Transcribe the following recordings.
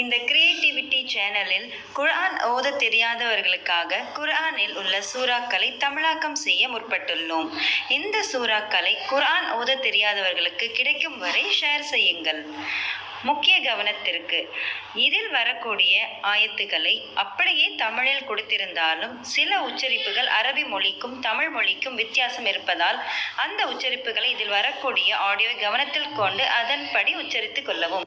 இந்த கிரியேட்டிவிட்டி சேனலில் குர்ஆன் ஓத தெரியாதவர்களுக்காக குர்ஆனில் உள்ள சூறாக்களை தமிழாக்கம் செய்ய முற்பட்டுள்ளோம். இந்த சூறாக்களை குர்ஆன் ஓத தெரியாதவர்களுக்கு கிடைக்கும் வரை ஷேர் செய்யுங்கள். முக்கிய கவனத்திற்கு இதில் வரக்கூடிய ஆயத்துக்களை அப்படியே தமிழில் கொடுத்திருந்தாலும் சில உச்சரிப்புகள் அரபி மொழிக்கும் தமிழ் மொழிக்கும் வித்தியாசம் இருப்பதால் அந்த உச்சரிப்புகளை இதில் வரக்கூடிய ஆடியோவை கவனத்தில் கொண்டு அதன்படி உச்சரித்துக் கொள்ளவும்.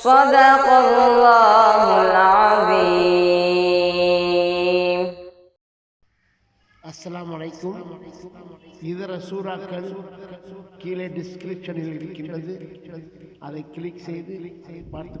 صدق الله العظيم அஸ்ஸலாமு அலைக்கும் இதர சூறாக்கள் கீழே டிஸ்கிரிப்ஷனில் இருக்கின்றது அதை கிளிக் செய்து பார்த்து